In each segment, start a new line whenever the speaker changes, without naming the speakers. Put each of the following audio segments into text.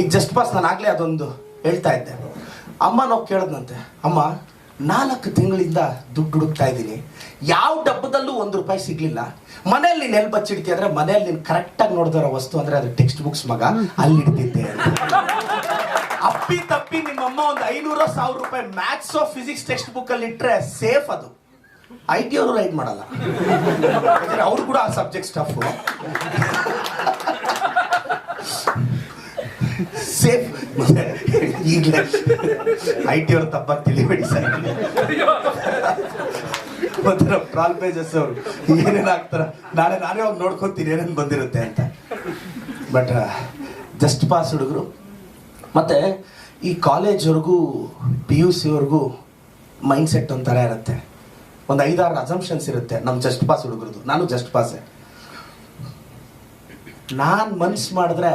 ಈಗ just pass ನಾನು ಆಗಲೇ ಅದೊಂದು ಹೇಳ್ತಾ ಇದ್ದೆ. ಅಮ್ಮ ನಾವು ಕೇಳಿದ್ನಂತೆ, ಅಮ್ಮ, ನಾಲ್ಕು ತಿಂಗಳಿಂದ ದುಡ್ಡು ಹುಡುಕ್ತಾ ಇದ್ದೀನಿ. ಯಾವ ಡಬ್ಬದಲ್ಲೂ ಒಂದು ರೂಪಾಯಿ ಸಿಗ್ಲಿಲ್ಲ. ಮನೆಯಲ್ಲಿ ನೀನು ಬಚ್ಚಿಡ್ತಿ ಅಂದ್ರೆ ಮನೆಯಲ್ಲಿ ನೀನು ಕರೆಕ್ಟಾಗಿ ನೋಡಿದಿರೋ ವಸ್ತು ಅಂದ್ರೆ ಅದು ಟೆಕ್ಸ್ಟ್ ಬುಕ್ಸ್ ಮಗ, ಅಲ್ಲಿ ಇಡ್ತಿದ್ದೆ. ಅಪ್ಪಿ ತಪ್ಪಿ ನಿಮ್ಮಮ್ಮ ಒಂದು ಐನೂರ ಸಾವಿರ ರೂಪಾಯಿ maths of physics text book ಅಲ್ಲಿ ಇಟ್ರೆ ಸೇಫ್ ಅದು. ಐ ಟಿ ಅವರು ರೈಡ್ ಮಾಡಲ್ಲ. ಅವ್ರು ಕೂಡ ಆ ಸಬ್ಜೆಕ್ಟ್ ಸ್ಟಫ್ ಸೇಫ್. ಈಗಲೇ. ಐ ಟಿ ಅವ್ರ ತಪ್ಪಾಗಿ ತಿಳಿಬೇಡಿ ಸರ್. ಒಂಥರ ಪ್ರಾಲ್ ಪೇಜಸ್ ಅವರು. ಏನೇನು ಆಗ್ತಾರ ನಾಳೆ ನಾನೇ ಹೋಗಿ ನೋಡ್ಕೊತೀನಿ ಏನೇನು ಬಂದಿರುತ್ತೆ ಅಂತ. ಬಟ್ ಜಸ್ಟ್ ಪಾಸ್ ಹುಡುಗರು. ಮತ್ತೆ ಈ ಕಾಲೇಜ್ವರೆಗೂ ಪಿ ಯು ಸಿವರೆಗೂ ಮೈಂಡ್ ಸೆಟ್ ಒಂಥರ ಇರುತ್ತೆ. ಒಂದು ಐದಾರು ಅಸಂಪ್ಷನ್ಸ್ ಇರುತ್ತೆ. ನಮ್ಮ ಜಸ್ಟ್ ಪಾಸ್ ಹುಡುಗರದು ನಾನು ಜಸ್ಟ್ ಪಾಸೆ ನಾನು ಮನ್ಸು ಮಾಡಿದ್ರೆ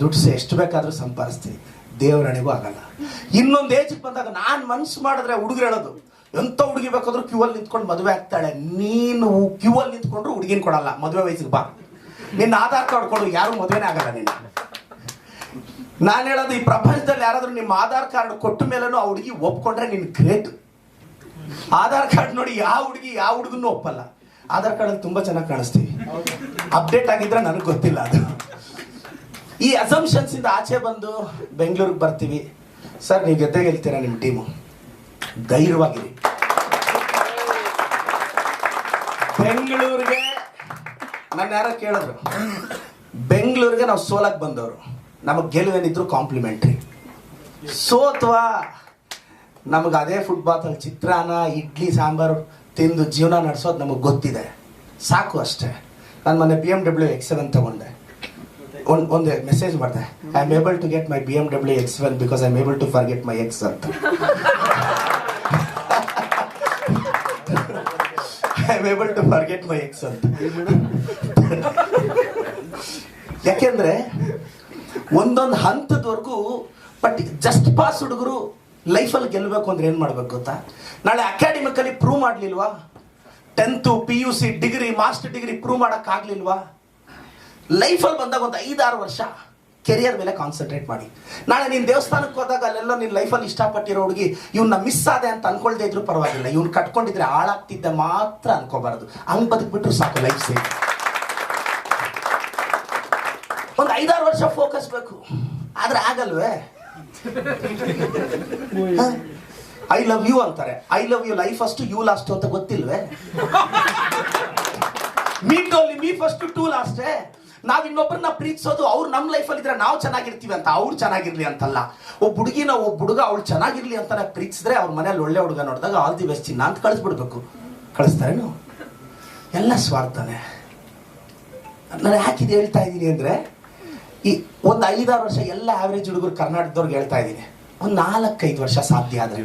ದುಡ್ಡು ಎಷ್ಟು ಬೇಕಾದರೂ ಸಂಪಾದಿಸ್ತೀನಿ. ದೇವರಣೆಗೂ ಆಗಲ್ಲ. ಇನ್ನೊಂದು ಏಜಿಗೆ ಬಂದಾಗ ನಾನು ಮನ್ಸು ಮಾಡಿದ್ರೆ ಹುಡುಗರು ಹೇಳೋದು ಎಂತ ಹುಡುಗಿ ಬೇಕಾದ್ರೂ ಕ್ಯೂ ಅಲ್ಲಿ ನಿಂತ್ಕೊಂಡು ಮದುವೆ ಆಗ್ತಾಳೆ. ನೀನು ಕ್ಯೂ ಅಲ್ಲಿ ನಿಂತ್ಕೊಂಡ್ರು ಹುಡುಗಿನ ಕೊಡಲ್ಲ. ಮದುವೆ ವಯಸ್ಸಿಗೆ ಬಾ. ನಿನ್ನ ಆಧಾರ್ ಕಾರ್ಡ್ ಕೊಡು ಯಾರು ಮದುವೆನೇ ಆಗಲ್ಲ ನಿನ್ನ. ನಾನು ಹೇಳೋದು ಈ ಪ್ರಪಂಚದಲ್ಲಿ ಯಾರಾದರೂ ನಿಮ್ಮ ಆಧಾರ್ ಕಾರ್ಡ್ ಕೊಟ್ಟ ಮೇಲೂ ಆ ಹುಡುಗಿ ಒಪ್ಕೊಂಡ್ರೆ ನಿನ್ನ ಗ್ರೇಟ್ ಆಧಾರ್ ಕಾರ್ಡ್ ನೋಡಿ ಯಾವ ಹುಡುಗಿ ಯಾವ ಹುಡುಗನೂ ಒಪ್ಪಲ್ಲ. ಆಧಾರ್ ಕಾರ್ಡ್ ತುಂಬ ತುಂಬಾ ಚೆನ್ನಾಗಿ ಕಾಣಿಸ್ತೀವಿ. ಅಪ್ಡೇಟ್ ಆಗಿದ್ರೆ ನನಗೆ ಗೊತ್ತಿಲ್ಲ ಅದು. ಈ ಅಸಂಪ್ಷನ್ಸ್ ಇಂದ ಆಚೆ ಬಂದು ಬೆಂಗಳೂರಿಗೆ ಬರ್ತೀವಿ. ಸರ್ ನೀವು ಜೊತೆಗೆ ಹೇಳ್ತೀರಾ ನಿಮ್ಮ ಟೀಮು ಧೈರ್ಯವಾಗಿರಿ. ಬೆಂಗಳೂರಿಗೆ, ನನ್ನ ಯಾರೋ ಕೇಳಿದ್ರು. ಬೆಂಗಳೂರಿಗೆ ನಾವು ಸೋಲಕ್ಕೆ ಬಂದವರು. ನಮಗೆ ಗೆಲುವೇನಿದ್ರು ಕಾಂಪ್ಲಿಮೆಂಟ್ರಿ ಸೋತ್ವಾ ನಮಗೆ ಅದೇ ಫುಟ್ಬಾತಲ್ಲಿ ಚಿತ್ರಾನ್ನ, ಇಡ್ಲಿ, ಸಾಂಬಾರು ತಿಂದು ಜೀವನ ನಡೆಸೋದು ನಮಗೆ ಗೊತ್ತಿದೆ. ಸಾಕು ಅಷ್ಟೇ. ನಾನು ಮೊನ್ನೆ ಬಿ ಎಂ ಡಬ್ಲ್ಯೂ ಎಕ್ಸೆವೆನ್ ತಗೊಂಡೆ. ಒಂದು ಒಂದು ಮೆಸೇಜ್ ಮಾಡಿದೆ I am able to get my B M W X one because I am able to forget my ex ಅಂತ I am able to forget my ex ಅಂತ ಯಾಕೆಂದ್ರೆ ಒಂದೊಂದು ಹಂತದವರೆಗೂ ಬಟ್ ಜಸ್ಟ್ ಪಾಸ್ ಹುಡುಗರು ಲೈಫಲ್ಲಿ ಗೆಲ್ಲಬೇಕು ಅಂದ್ರೆ ಏನು ಮಾಡ್ಬೇಕು ಗೊತ್ತಾ? ನಾಳೆ academically prove ಮಾಡ್ಲಿಲ್ವಾ? Tenth P U C degree master degree prove ಮಾಡೋಕ್ಕಾಗ್ಲಿಲ್ವಾ ಲೈಫಲ್ಲಿ ಬಂದಾಗ ಒಂದು ಐದಾರು ವರ್ಷ ಕೆರಿಯರ್ ಮೇಲೆ ಕಾನ್ಸಂಟ್ರೇಟ್ ಮಾಡಿ. ನಾಳೆ ನೀನು ದೇವಸ್ಥಾನಕ್ಕೆ ಹೋದಾಗ ಅಲ್ಲೆಲ್ಲ ನಿನ್ನ ಲೈಫಲ್ಲಿ ಇಷ್ಟಪಟ್ಟಿರೋ ಹುಡುಗಿ ಇವನ್ನ ಮಿಸ್ ಆದೆ ಅಂತ ಅನ್ಕೊಳ್ದೇ ಇದ್ರು ಪರವಾಗಿಲ್ಲ. ಇವ್ನು ಕಟ್ಕೊಂಡಿದ್ರೆ ಹಾಳಾಗ್ತಿದ್ದೆ ಮಾತ್ರ ಅನ್ಕೋಬಾರದು. ಹಂಗೆ ಬದುಕ್ಬಿಟ್ರು ಸಾಕು ಲೈಫ್ ಸೇಫ್ ಒಂದು ಐದಾರು ವರ್ಷ ಫೋಕಸ್ ಬೇಕು. ಆದ್ರೆ ಆಗಲ್ವೇ? ಐ ಲವ್ ಯು ಅಂತಾರೆ. ಐ ಲವ್ ಯು ಲೈಫ್ ಅಷ್ಟು ಯು ಲಾಸ್ಟ್ ಅಂತ ಗೊತ್ತಿಲ್ವೇ? ಮೀ ಟೋಲಿ ಮೀ ಫಸ್ಟ್ ಟೂ ಲಾಸ್ಟೇ ನಾವ್ ಇನ್ನೊಬ್ಬರನ್ನ ಪ್ರೀತಿಸೋದು ಅವ್ರು ನಮ್ಮ ಲೈಫಲ್ಲಿ ಇದ್ರೆ ನಾವು ಚೆನ್ನಾಗಿರ್ತೀವಿ ಅಂತ ಅವ್ರು ಚೆನ್ನಾಗಿರ್ಲಿ ಅಂತಲ್ಲ. ಒಬ್ಬ ಹುಡುಗಿನ ಒಬ್ಬ ಹುಡುಗ ಅವ್ಳು ಚೆನ್ನಾಗಿರ್ಲಿ ಅಂತ ಪ್ರೀತಿಸಿದ್ರೆ ಅವ್ರ ಮನೇಲಿ ಒಳ್ಳೆ ಹುಡುಗ ನೋಡಿದಾಗ ಆಲ್ ದಿ ಬೆಸ್ಟ್ ಚಿನ್ನ ಅಂತ ಕಳಿಸ್ಬಿಡ್ಬೇಕು. ಕಳಿಸ್ತಾರೇನು? ಎಲ್ಲ ಸ್ವಾರ್ಥನೇ. ನಾನು ಯಾಕೆ ಹೇಳ್ತಾ ಇದ್ದೀನಿ ಅಂದ್ರೆ, ಈ ಒಂದು ಐದಾರು ವರ್ಷ ಎಲ್ಲ ಆವ್ರೇಜ್ ಹುಡುಗರು ಕರ್ನಾಟಕದವ್ರಿಗೆ ಹೇಳ್ತಾ ಇದ್ದೀನಿ. ಒಂದು ನಾಲ್ಕೈದು ವರ್ಷ ಸಾಧ್ಯ ಆದ್ರೆ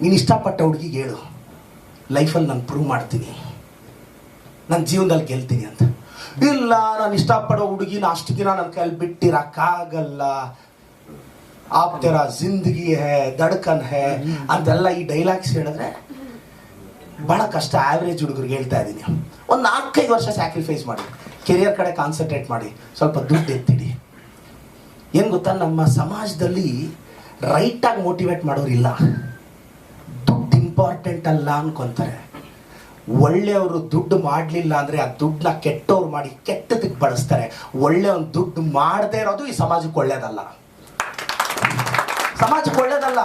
ನೀನು ಇಷ್ಟಪಟ್ಟ ಹುಡುಗಿಗೆ ಹೇಳು. ಲೈಫಲ್ಲಿ ನಾನು ಪ್ರೂವ್ ಮಾಡ್ತೀನಿ. ನನ್ನ ಜೀವನದಲ್ಲಿ ಗೆಲ್ತೀನಿ ಅಂತ. ಇಲ್ಲ, ನಾನು ಇಷ್ಟಪಡೋ ಹುಡುಗಿನ ಅಷ್ಟು ದಿನ ನನ್ನ ಕೈಯಲ್ಲಿ ಬಿಟ್ಟಿರಕ್ಕಾಗಲ್ಲ. ಆಪ್ ತೆರ ಜಿಂದಗಿ ಹೇ, ದಡ್ಕನ್ ಹೇ ಅಂತೆಲ್ಲ ಈ ಡೈಲಾಗ್ಸ್ ಹೇಳಿದ್ರೆ ಬಹಳ ಕಷ್ಟ. ಆವ್ರೇಜ್ ಹುಡುಗರಿಗೆ ಹೇಳ್ತಾ ಇದ್ದೀನಿ. ಒಂದು ನಾಲ್ಕೈದು ವರ್ಷ ಸ್ಯಾಕ್ರಿಫೈಸ್ ಮಾಡಿ. ಕೆರಿಯರ್ ಕಡೆ ಕಾನ್ಸಂಟ್ರೇಟ್ ಮಾಡಿ. ಸ್ವಲ್ಪ ದುಡ್ಡು ಎತ್ತಿಡಿ. ಏನು ಗೊತ್ತಾ? ನಮ್ಮ ಸಮಾಜದಲ್ಲಿ ರೈಟಾಗಿ ಮೋಟಿವೇಟ್ ಮಾಡೋರಿಲ್ಲ. ದುಡ್ಡು ಇಂಪಾರ್ಟೆಂಟ್ ಅಲ್ಲ ಅನ್ಕೊಂತಾರೆ. ಒಳ್ಳೆಯವರು ದುಡ್ಡು ಮಾಡಲಿಲ್ಲ ಅಂದರೆ ಆ ದುಡ್ಡನ್ನ ಕೆಟ್ಟವ್ರು ಮಾಡಿ ಕೆಟ್ಟದಕ್ಕೆ ಬಳಸ್ತಾರೆ. ಒಳ್ಳೆಯವನ್ ದುಡ್ಡು ಮಾಡದೇ ಇರೋದು ಈ ಸಮಾಜಕ್ಕೆ ಒಳ್ಳೇದಲ್ಲ. ಸಮಾಜಕ್ಕೆ ಒಳ್ಳೇದಲ್ಲ.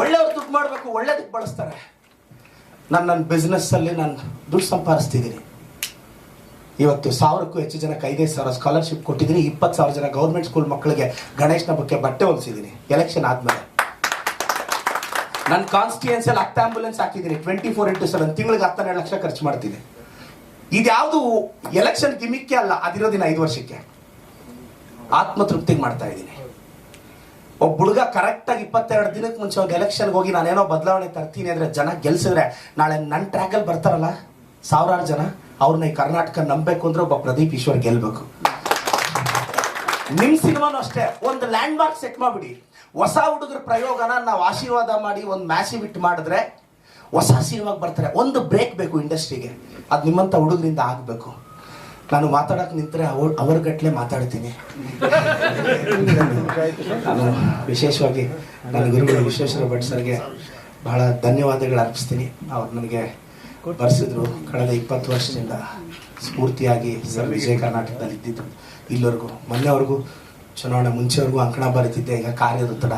ಒಳ್ಳೆಯವ್ರು ದುಡ್ಡು ಮಾಡಬೇಕು, ಒಳ್ಳೇದಕ್ಕೆ ಬಳಸ್ತಾರೆ. ನಾನು ನನ್ನ ಬಿಸ್ನೆಸ್ಸಲ್ಲಿ ನಾನು ದುಡ್ಡು ಸಂಪಾದಿಸ್ತಿದ್ದೀನಿ. ಇವತ್ತು ಸಾವಿರಕ್ಕೂ ಹೆಚ್ಚು ಜನಕ್ಕೆ ಐದೈದು ಸಾವಿರ ಸ್ಕಾಲರ್ಶಿಪ್ ಕೊಟ್ಟಿದ್ದೀನಿ. ಇಪ್ಪತ್ತು ಸಾವಿರ ಜನ ಗೌರ್ಮೆಂಟ್ ಸ್ಕೂಲ್ ಮಕ್ಕಳಿಗೆ ಗಣೇಶನ ಬಗ್ಗೆ ಬಟ್ಟೆ ಹೊಲಿಸಿದ್ದೀನಿ. ಎಲೆಕ್ಷನ್ ಆದ್ಮೇಲೆ. ನನ್ನ ಕಾನ್ಸ್ಟಿಟ್ಯೂನ್ಸಿಯಲ್ಲಿ ಹತ್ತು ಆಂಬುಲೆನ್ಸ್ ಹಾಕಿದ್ದೀನಿ ಟ್ವೆಂಟಿ ಫೋರ್ ಇಂಟು ಸೆವೆನ್ ತಿಂಗಳಿಗೆ ಹತ್ತೆರಡು ಲಕ್ಷ ಖರ್ಚು ಮಾಡ್ತೀನಿ ಇದ್ಯಾವುದು ಎಲೆಕ್ಷನ್ ಗಿಮಿಕ್ಕೆ ಅಲ್ಲ ಅದಿರೋದಿನ ಐದು ವರ್ಷಕ್ಕೆ. ಆತ್ಮತೃಪ್ತಿಗೆ ಮಾಡ್ತಾ ಇದ್ದೀನಿ. ಒಬ್ಬ ಹುಡುಗ ಕರೆಕ್ಟಾಗಿ ಇಪ್ಪತ್ತೆರಡು ದಿನಕ್ಕೆ ಮುಂಚೆ ಒಂದು ಎಲೆಕ್ಷನ್ಗೆ ಹೋಗಿ ನಾನೇನೋ ಬದಲಾವಣೆ ತರ್ತೀನಿ ಅಂದರೆ ಜನ ಗೆಲ್ಸಿದ್ರೆ, ನಾಳೆ ನನ್ನ ಟ್ರ್ಯಾಕಲ್ಲಿ ಬರ್ತಾರಲ್ಲ, ಸಾವಿರಾರು ಜನ, ಅವ್ರನ್ನ ಈ ಕರ್ನಾಟಕ ನಂಬಬೇಕು ಅಂದ್ರೆ ಒಬ್ಬ ಪ್ರದೀಪ್ ಈಶ್ವರ್ ಗೆಲ್ಬೇಕು. ನಿಮ್ಮ ಸಿನಿಮಾನು ಅಷ್ಟೇ, ಒಂದು ಲ್ಯಾಂಡ್ ಮಾರ್ಕ್ ಸೆಟ್ ಮಾಡ್ಬಿಡಿ. ಹೊಸ ಹುಡುಗರ ಪ್ರಯೋಗನ ನಾವು ಆಶೀರ್ವಾದ ಮಾಡಿ ಒಂದು ಮ್ಯಾಸಿವ್ ಇಟ್ ಮಾಡಿದ್ರೆ ಹೊಸ ಸಿನಿಮಾಗೆ ಬರ್ತಾರೆ. ಒಂದು ಬ್ರೇಕ್ ಬೇಕು ಇಂಡಸ್ಟ್ರಿಗೆ ಅದು ನಿಮ್ಮಂಥ ಹುಡುಗರಿಂದ ಆಗಬೇಕು. ನಾನು ಮಾತಾಡಕ್ಕೆ ನಿಂತರೆ ಅವ್ರ ಅವ್ರ ಗಟ್ಲೆ ಮಾತಾಡ್ತೀನಿ. ನಾನು ವಿಶೇಷವಾಗಿ ನನ್ನ ಗುರುಗಳು ವಿಶ್ವೇಶ್ವರ ಭಟ್ ಸರ್ಗೆ ಬಹಳ ಧನ್ಯವಾದಗಳು ಅರ್ಪಿಸ್ತೀನಿ. ಅವ್ರು ನನಗೆ ಬರ್ಸಿದ್ರು ಕಳೆದ ಇಪ್ಪತ್ತು ವರ್ಷದಿಂದ ಸ್ಫೂರ್ತಿಯಾಗಿ ಸರ್ ವಿಜಯ ಕರ್ನಾಟಕದಲ್ಲಿ ಇದ್ದಿದ್ದು ಇಲ್ಲಿವರೆಗೂ, ಮೊನ್ನೆವರೆಗೂ ಚುನಾವಣೆ ಮುಂಚೆವರೆಗೂ ಅಂಕಣ ಬರೀತಿದ್ದೆ ಈಗ ಕಾರ್ಯದ ಒತ್ತಡ